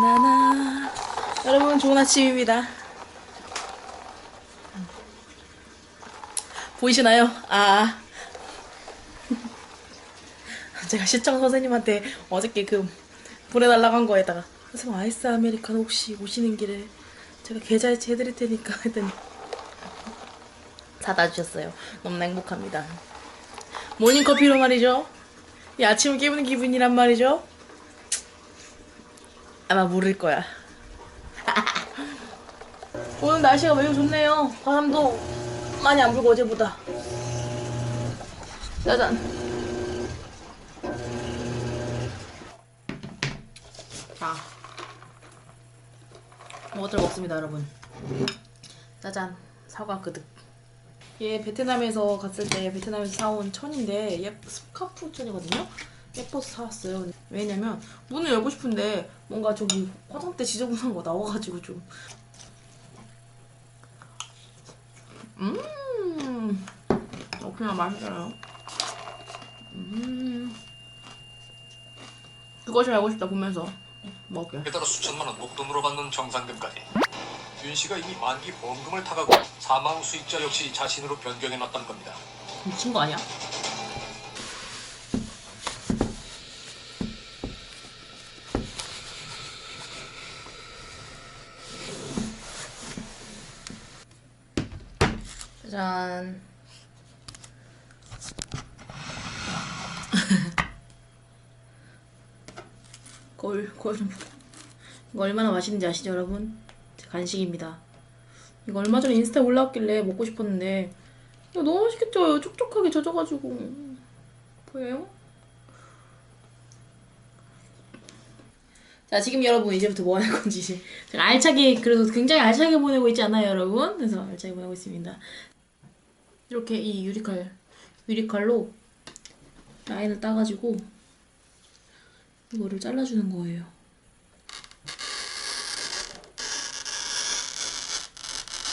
나나 여러분 좋은 아침입니다. 보이시나요? 아 제가 시청 선생님한테 어저께 그 보내달라고 한 거에다가 선생님 아이스 아메리카노 혹시 오시는 길에 제가 계좌이체 해드릴 테니까 했더니 사다 주셨어요. 너무나 행복합니다. 모닝커피로 말이죠. 이 아침을 깨우는 기분이란 말이죠. 아마 모를 거야. 오늘 날씨가 매우 좋네요. 바람도 많이 안 불고 어제보다. 짜잔. 자, 뭐들 먹습니다, 여러분. 짜잔, 사과 그득. 얘 베트남에서 갔을 때 베트남에서 사온 천인데 얘 스카프 천이거든요. 예뻐서 사왔어요. 왜냐면 문을 열고 싶은데 뭔가 저기 화장대 지저분한 거 나와가지고 좀. 음, 어, 그냥 맛있어요. 음, 그것이 알고 싶다 보면서 먹게. 게다가 수천만 원 목돈으로 받는 정상금까지. 윤 씨가 이미 만기 보험금을 타가고 사망 수익자 역시 자신으로 변경해 놨다는 겁니다. 미친 거 아니야? 짜잔. 걸, 걸 좀. 이거 얼마나 맛있는지 아시죠, 여러분? 제 간식입니다. 이거 얼마 전에 인스타에 올라왔길래 먹고 싶었는데 이거 너무 맛있겠죠? 촉촉하게 젖어가지고 보여요? 자 지금 여러분 이제부터 뭐 할 건지 제가 알차게 그래도 굉장히 알차게 보내고 있지 않나요 여러분? 그래서 알차게 보내고 있습니다 이렇게 이 유리칼 유리칼로 라인을 따가지고 이거를 잘라주는 거예요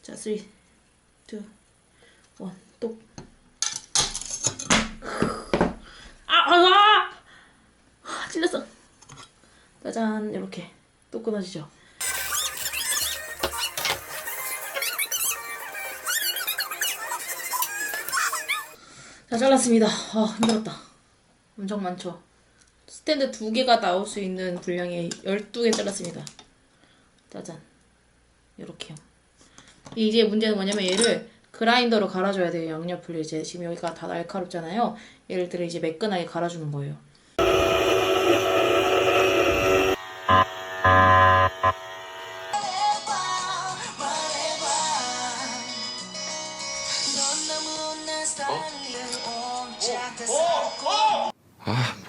자, 3, 2, 1, 똑. 아, 아, 아! 아, 찔렸어. 짜잔, 이렇게 똑 끊어지죠. 자, 잘랐습니다. 아, 힘들었다. 엄청 많죠? 스탠드 두 개가 나올 수 있는 분량의 12개 잘랐습니다. 짜잔. 이렇게요. 이제 문제는 뭐냐면 얘를 그라인더로 갈아줘야 돼요. 양옆을 이제 지금 여기가 다 날카롭잖아요. 얘를 들어 이제 매끈하게 갈아주는 거예요.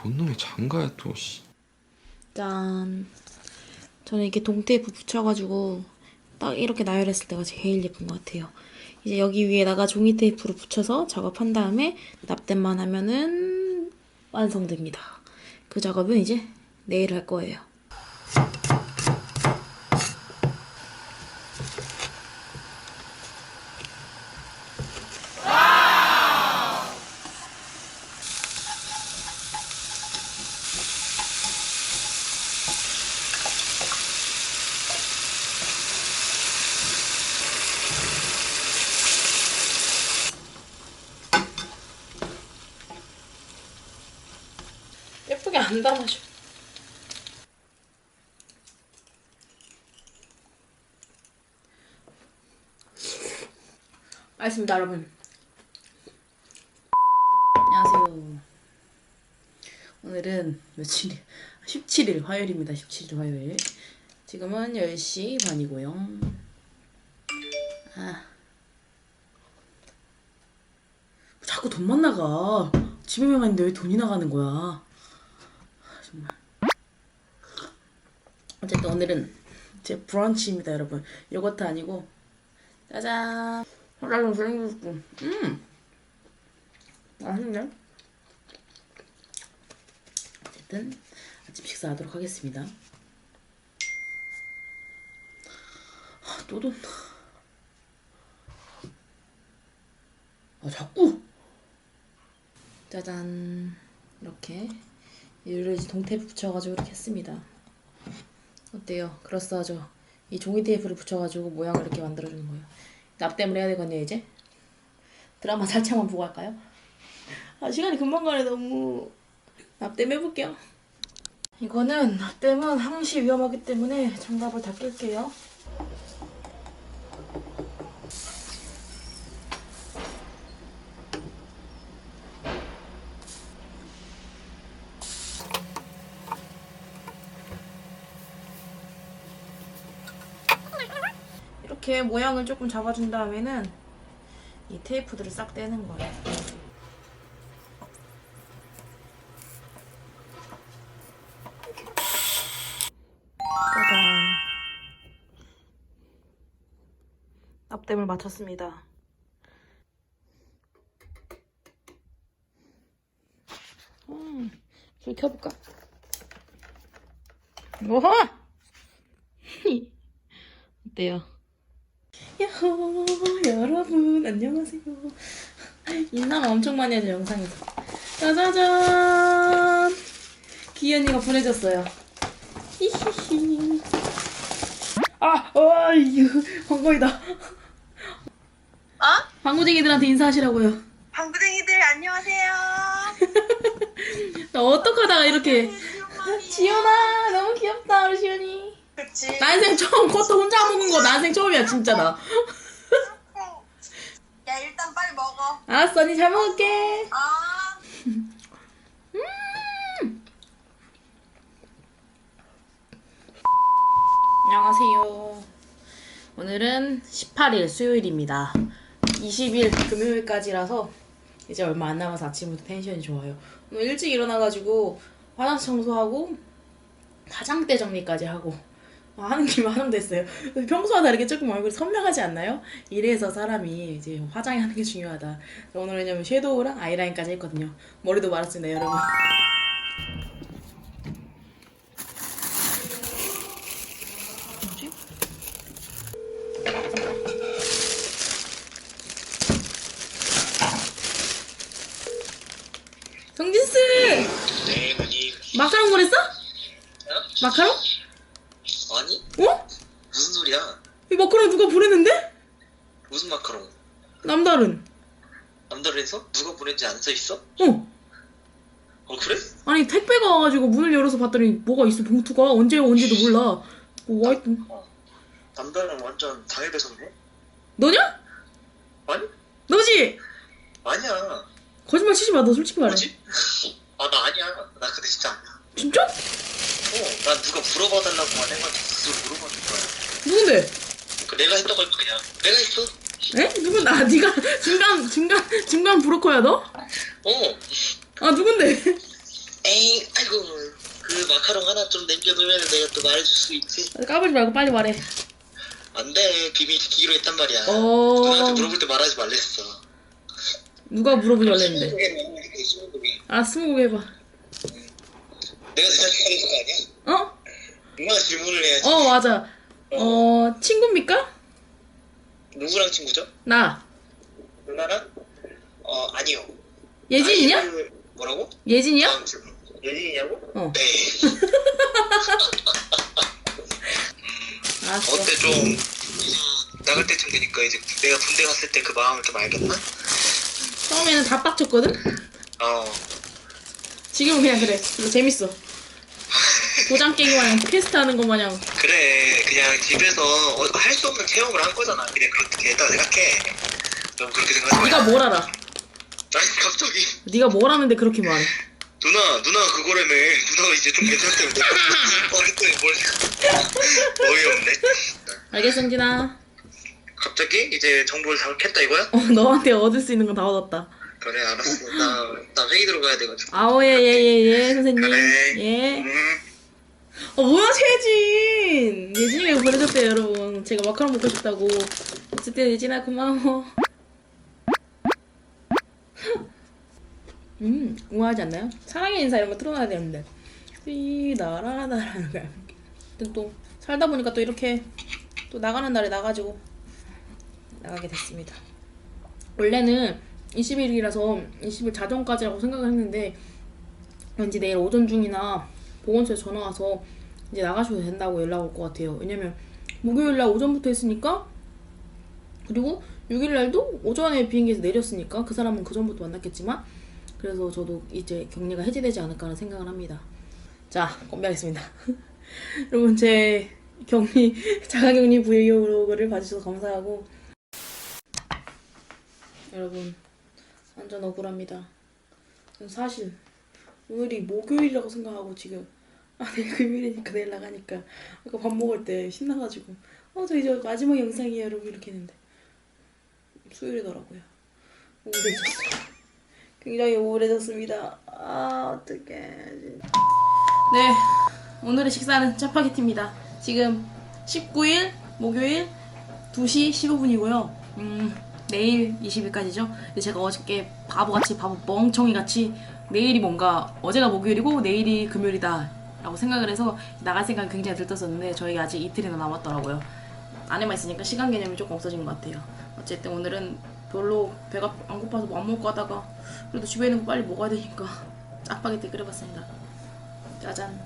뭔 놈의 장가야 또. 씨. 짠. 저는 이렇게 동테이프 붙여가지고 딱 이렇게 나열했을 때가 제일 예쁜 것 같아요. 이제 여기 위에다가 종이 테이프로 붙여서 작업한 다음에 납땜만 하면은 완성됩니다. 그 작업은 이제 내일 할 거예요. 안 담아줘. 알겠습니다, 여러분. 안녕하세요. 오늘은 며칠이 17일 화요일입니다. 17일 화요일. 지금은 10시 반이고요. 아. 자꾸 돈만 나가. 집에 명하는데 왜 돈이 나가는 거야? 정말. 어쨌든 오늘은 제 브런치입니다, 여러분. 요거트 아니고 짜잔. 호랑이 생겼고, 음, 맛있네. 어쨌든 아침 식사하도록 하겠습니다. 아, 또 돈다. 아 자꾸. 짜잔 이렇게 이제 동테이프 붙여가지고 이렇게 했습니다. 어때요? 그럴싸하죠? 이 종이 테이프를 붙여가지고 모양을 이렇게 만들어주는 거예요. 납땜을 해야 되거든요, 이제. 드라마 살짝만 보고 할까요? 아, 시간이 금방 가네, 너무. 납땜 해볼게요. 이거는 납땜은 항시 위험하기 때문에 장갑을 다 낄게요. 이렇게 모양을 조금 잡아준 다음에는 이 테이프들을 싹 떼는 거예요. 짜잔. 납땜을 마쳤습니다. 음, 불 켜볼까? 우와! 어때요? 야호 여러분 안녕하세요. 인남 엄청 많이 하죠 영상에서. 짜자잔! 기현이가 보내줬어요. 히히히. 아 어이유 방구이다. 어? 방구쟁이들한테 인사하시라고요. 방구쟁이들 안녕하세요. 나 어떡하다가 이렇게 지연아. 지연아 너무 귀엽다 우리 지연이 그치. 난생 처음 그것도 혼자 먹은 거 난생 처음이야 진짜 나 야 일단 빨리 먹어. 알았어 언니 잘 먹을게 아. 안녕하세요. 오늘은 18일 수요일입니다. 20일 금요일까지라서 이제 얼마 안 남아서 아침부터 텐션이 좋아요. 오늘 일찍 일어나가지고 화장실 청소하고 화장대 정리까지 하고 아, 하는 김에 화장됐어요. 평소와 다르게 조금 얼굴이 선명하지 않나요? 이래서 사람이 이제 화장이 하는 게 중요하다. 오늘 왜냐면 섀도우랑 아이라인까지 했거든요. 머리도 말았습니다, 여러분. 정진스! 네, 마카롱 보냈어? 마카롱? 아니? 어? 무슨 소리야? 이 마카롱 누가 보냈는데? 무슨 마카롱? 남다른. 남다른에서 누가 보낸지 안 써 있어? 어. 어 그래? 아니 택배가 와가지고 문을 열어서 봤더니 뭐가 있어 봉투가 언제 온지도 몰라. 뭐 와있던. 남다른 완전 당일 배송이네? 너냐? 아니? 너지? 아니야. 거짓말 치지 마. 너 솔직히 말해. 뭐지? 아 나 아니야. 나 근데 진짜 아니야. 진짜? 어, 난 누가 물어봐달라고만 해가지고 그걸 물어보는 거야. 누군데? 그 내가 했다고 할 거야. 내가 했어. 에? 누군 나 네가 중간 중간 중간 브로커야 너? 어. 아 누군데? 에이, 아이고. 그 마카롱 하나 좀 남겨두면 내가 또 말해줄 수 있지. 까불지 말고 빨리 말해. 안 돼. 비밀 지키기로 했단 말이야. 어 누나한테 물어볼 때 말하지 말랬어. 누가. 스무고개, 스무고개. 아 스무고개 해봐. 내가 대답해야 되는 거 아니야? 어? 누나가 질문을 해야지. 어 맞아. 어 친구입니까? 누구랑 친구죠? 나 누나랑? 어 아니요. 예진이냐? 아이를- 뭐라고? 예진이야? 예진이냐고? 어. 네. 알았어. 어때 좀 나갈 때쯤 되니까 이제 내가 군대 갔을 때 그 마음을 좀 알겠나? 처음에는 다 빡쳤거든. 어. 지금은 그냥 그래. 재밌어. 도장 깨기 마냥 퀘스트 하는 것 마냥. 그래 그냥 집에서 어, 할수 없는 체험을 한 거잖아. 그냥 그렇게 했다 생각해. 너무 그렇게 생각하지 네가 마. 뭘 알아? 아니 갑자기 네가 뭘 아는데 그렇게 말해? 누나 누나 그거라며 누나가 이제 좀 괜찮다면 내가 어 했더니 뭘 어이없네. 알겠어, 성진아. 갑자기 이제 정보를 다 캤다 이거야? 어, 너한테 얻을 수 있는 건 다 얻었다. 그래 알았어 나, 나 회의 들어가야 돼가지고 아오, 예, 예, 예, 예, 선생님. 그래. 예. 음. 어, 뭐야, 최진! 예진이가 보내줬대요, 여러분. 제가 마카롱 먹고 싶다고. 어쨌든, 예진아, 고마워. 음, 우아하지 않나요? 사랑의 인사 이런 거 틀어놔야 되는데. 띠나라나라는 거야. 아무튼 또, 살다 보니까 또 이렇게, 또 나가는 날에 나가지고, 나가게 됐습니다. 원래는 20일이라서 20일 자정까지라고 생각을 했는데, 왠지 내일 오전 중이나 보건소에 전화 와서 이제 나가셔도 된다고 연락 올 것 같아요. 왜냐면 목요일 날 오전부터 했으니까 그리고 6일 날도 오전에 비행기에서 내렸으니까 그 사람은 그 전부터 만났겠지만 그래서 저도 이제 격리가 해제되지 않을까라는 생각을 합니다. 자, 건배하겠습니다. 여러분 제 격리 자가격리 브이로그를 봐주셔서 감사하고 여러분 완전 억울합니다. 전 사실 오늘이 목요일이라고 생각하고 지금 아 내일 금요일이니까 내일 나가니까. 아까 밥 먹을 때 신나가지고. 어 저 이제 마지막 영상이에요 여러분 이렇게 했는데. 수요일이더라고요. 우울해졌어요 굉장히 우울해졌습니다. 아 어떡해 네 오늘의 식사는 짜파게티입니다. 지금 19일 목요일 2시 15분이고요. 음 내일 20일까지죠? 근데 제가 어저께 바보같이 바보 멍청이같이 내일이 뭔가 어제가 목요일이고 내일이 금요일이다 라고 생각을 해서 나갈 생각이 굉장히 들떴었는데 저희 아직 이틀이나 남았더라고요. 안에만 있으니까 시간 개념이 조금 없어진 것 같아요. 어쨌든 오늘은 별로 배가 안 고파서 뭐 안 먹고 하다가 그래도 집에 있는 거 빨리 먹어야 되니까 짜파게티 끓여봤습니다. 짜잔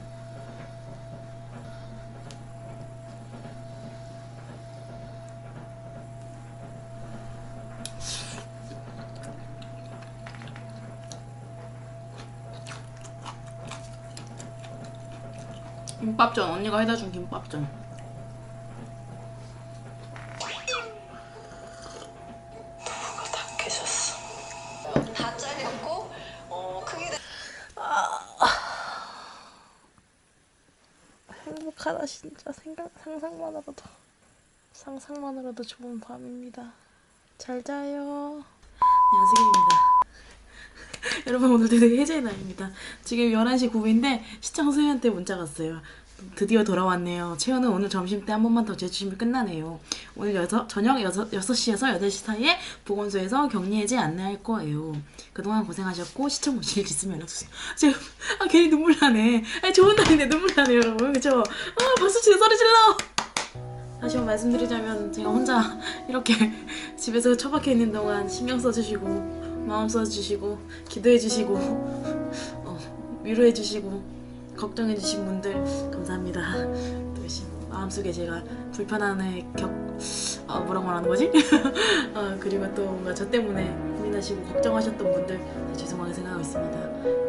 김밥전 언니가 해다 준 김밥전 다 잘렸고 어 크게 행복하다 진짜 생각 상상만으로도 상상만으로도 좋은 밤입니다. 잘 자요. 안녕하세요입니다. 여러분 오늘 되게 해제의 날입니다. 지금 11시 9분인데 시청 소연한테 문자 갔어요. 드디어 돌아왔네요. 채연은 오늘 점심 때 한 번만 더 재주시면 끝나네요. 오늘 여섯, 저녁 6, 6시에서 8시 사이에 보건소에서 격리 해제 안내할 거예요. 그동안 고생하셨고 시청 보실 일 있으면 연락주세요. 지금 아 괜히 눈물 나네. 아니 좋은 날인데 눈물 나네요 여러분. 그쵸? 아 박수 치고 소리 질러! 다시 한번 말씀드리자면 제가 혼자 이렇게 집에서 처박혀 있는 동안 신경 써주시고 마음 써주시고 기도해주시고 어, 위로해주시고 걱정해주신 분들 감사합니다. 마음속에 제가 불편함을 겪 어, 뭐라고 말하는 거지? 어, 그리고 또 뭔가 저 때문에 고민하시고 걱정하셨던 분들 죄송하게 생각하고 있습니다.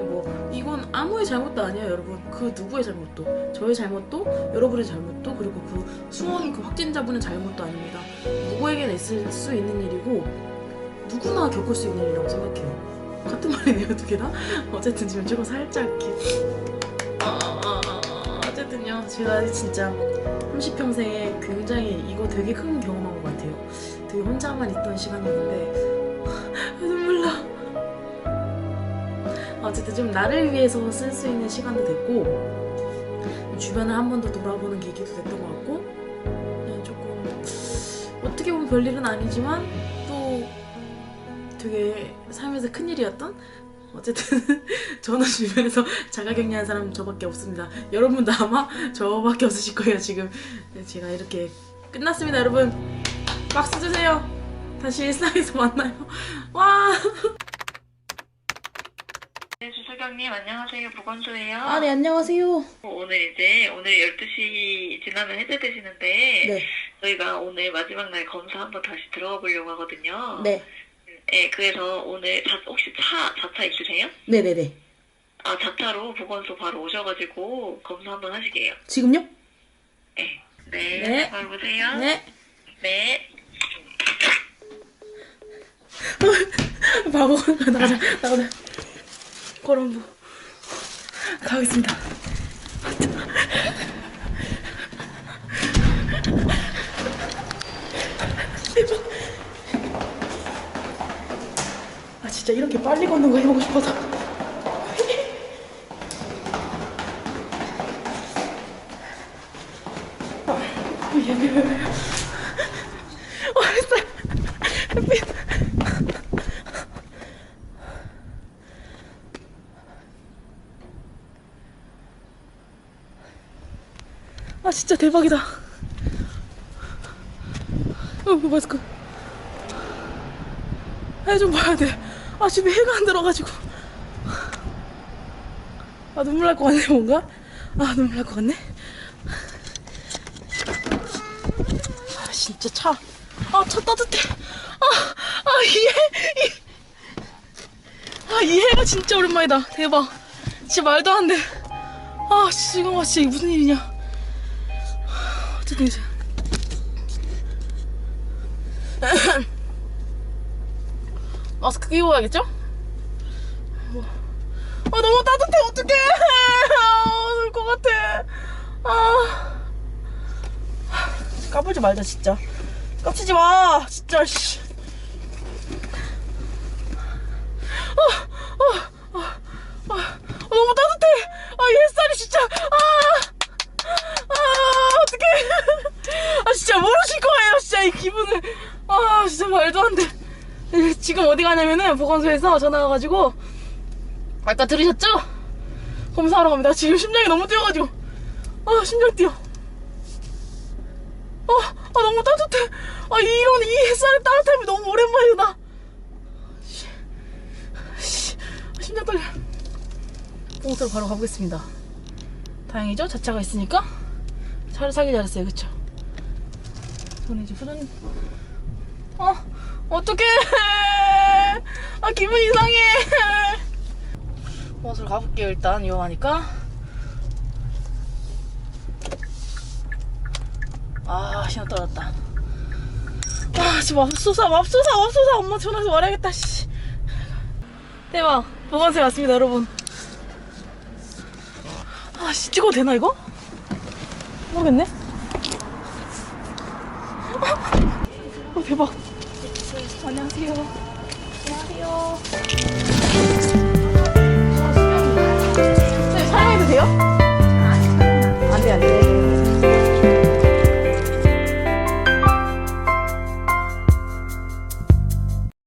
뭐 이건 아무의 잘못도 아니에요, 여러분. 그 누구의 잘못도 저의 잘못도 여러분의 잘못도 그리고 그 수원 그 확진자분의 잘못도 아닙니다. 누구에게나 있을 수 있는 일이고 누구나 겪을 수 있는 일이라고 생각해요. 같은 말이네요, 두 개 다. 어쨌든 지금 조금 살짝 이렇게 아, 아, 아, 아, 어쨌든요, 제가 진짜 30평생에 굉장히 이거 되게 큰 경험한 것 같아요. 되게 혼자만 있던 시간이었는데 아, 눈물 나. 어쨌든 좀 나를 위해서 쓸 수 있는 시간도 됐고 주변을 한 번 더 돌아보는 계기도 됐던 것 같고 그냥 조금 어떻게 보면 별일은 아니지만 또 되게 삶에서 큰일이었던 어쨌든 저는 주변에서 자가격리한 사람 저밖에 없습니다. 여러분도 아마 저밖에 없으실 거예요 지금 제가 이렇게 끝났습니다 여러분 박수 주세요 다시 일상에서 만나요 와 네, 주소경님 안녕하세요. 보건소예요. 아, 네, 안녕하세요. 오늘 이제 오늘 12시 지나면 해제되시는데 네, 저희가 오늘 마지막 날 검사 한번 다시 들어가 보려고 하거든요. 네, 네, 그래서 오늘 자, 혹시 차 자차 있으세요? 네, 네, 네. 아 자차로 보건소 바로 오셔가지고 검사 한번 하시게요. 지금요? 네. 네. 네. 바로 보세요. 네. 네. 바보, 나가자, 나가자. 거럼부. 가겠습니다. 대박. 아, 진짜 이렇게 빨리 걷는 거 해보고 싶어서. 아. 아 진짜 대박이다. 어, 그 마스크. 해좀 봐야 돼. 아 집에 해가 안 들어가지고. 아 눈물 날 것 같네 뭔가? 아 눈물 날 것 같네? 아 진짜 차 아차 아, 따뜻해. 아아이 해? 아, 아이 해가 진짜 오랜만이다. 대박. 진짜 말도 안돼아 지금 와 진짜 무슨 일이냐. 어쨌든 이제. 마스크 끼고 가야겠죠? 아, 너무 따뜻해. 어떡해. 아, 울것 같아. 아. 까불지 말자, 진짜. 깝치지 마. 진짜, 씨. 아, 아, 아, 아, 너무 따뜻해. 아, 이 햇살이 진짜. 아. 아, 어떡해. 아, 진짜 모르실 거예요. 진짜 이 기분을. 아, 진짜 말도 안 돼. 지금 어디 가냐면은 보건소에서 전화 와가지고 아까 들으셨죠? 검사하러 갑니다. 지금 심장이 너무 뛰어가지고. 아, 심장 뛰어. 아, 아, 너무 따뜻해. 아, 이런, 이 햇살의 따뜻함이 너무 오랜만이다. 씨, 씨, 심장 떨려. 봉투로 바로 가보겠습니다. 다행이죠? 자차가 있으니까. 차를 사기 잘했어요. 그쵸? 저는 이제 후전, 어, 어떡해. 아, 기분 이상해. 옷을 가볼게요 일단. 위험하니까. 아 신호 떨어졌다. 아 지금 맙소사 맙소사 맙소사. 엄마 전화해서 말해야겠다 씨. 대박. 보건소에 왔습니다 여러분. 아씨 찍어도 되나 이거? 모르겠네. 어 대박 안녕하세요. 안녕하세요. 네, 사용해도 돼요? 아, 안 돼, 안 돼.